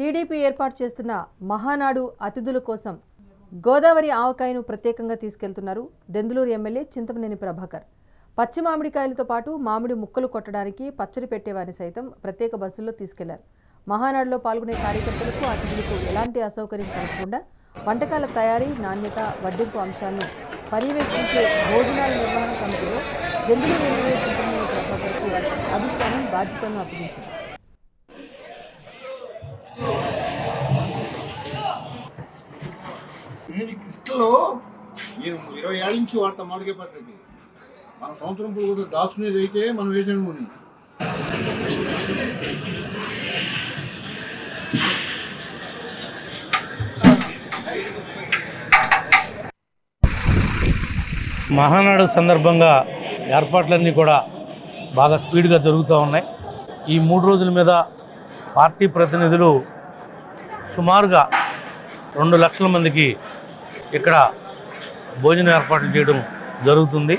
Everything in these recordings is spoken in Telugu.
టీడీపీ ఏర్పాటు చేస్తున్న మహానాడు అతిథుల కోసం గోదావరి ఆవకాయను ప్రత్యేకంగా తీసుకెళ్తున్నారు దెందులూరు ఎమ్మెల్యే చింతమనేని ప్రభాకర్. పచ్చి మామిడికాయలతో పాటు మామిడి ముక్కలు కొట్టడానికి పచ్చడి పెట్టేవారిని సైతం ప్రత్యేక బస్సుల్లో తీసుకెళ్ళారు. మహానాడులో పాల్గొనే కార్యకర్తలకు అతిథులకు ఎలాంటి అసౌకర్యం కలగకుండా వంటకాల తయారీ నాణ్యత వడ్డింపు అంశాలను పర్యవేక్షించే భోజనాల నిర్వహణ కమిటీలో దెందులూరు ఎమ్మెల్యే చింతమనేని ప్రభాకర్కు అధిష్టానం బాధ్యతలను అప్పగించింది. ఇది క్రిస్టలో నేను ఇరవై ఏళ్ళ నుంచి వాడతాం మామిడికాయ పచ్చడి. మన సంవత్సరం పొడుగు దాచుకునేది అయితే మనం వేసిన నూనె. మహానాడు సందర్భంగా ఏర్పాట్లన్నీ కూడా బాగా స్పీడ్గా జరుగుతూ ఉన్నాయి. ఈ మూడు రోజుల మీద పార్టీ ప్రతినిధులు సుమారుగా రెండు లక్షల మందికి ఇక్కడ భోజనం ఏర్పాట్లు చేయడం జరుగుతుంది.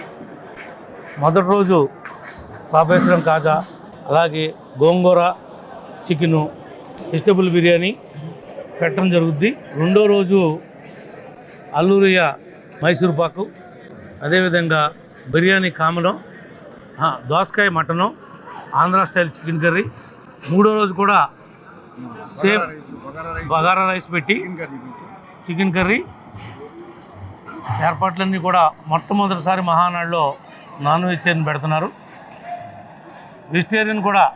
మొదటి రోజు పాపేశ్వరం కాజా అలాగే గోంగూర చికెను వెజిటబుల్ బిర్యానీ పెట్టడం జరుగుద్ది. రెండో రోజు అల్లూరియ మైసూర్ పాకు అదేవిధంగా బిర్యానీ కామలం దోసకాయ mutton Andhra style chicken curry. మూడో రోజు కూడా సేమ్ బగారా రైస్ పెట్టి. Chicken curry. ఏర్పాట్లన్నీ కూడా మొట్టమొదటిసారి మహానాడులో నాన్ వెజిటేరియన్ పెడుతున్నారు. వెజిటేరియన్ కూడా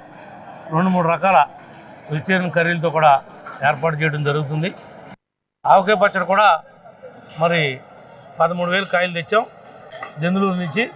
రెండు మూడు రకాల వెజిటేరియన్ కర్రీలతో కూడా ఏర్పాటు చేయడం జరుగుతుంది. ఆవకాయ పచ్చడి కూడా మరి పదమూడు వేలు కాయలు తెచ్చాం. దెందులూరు నుంచి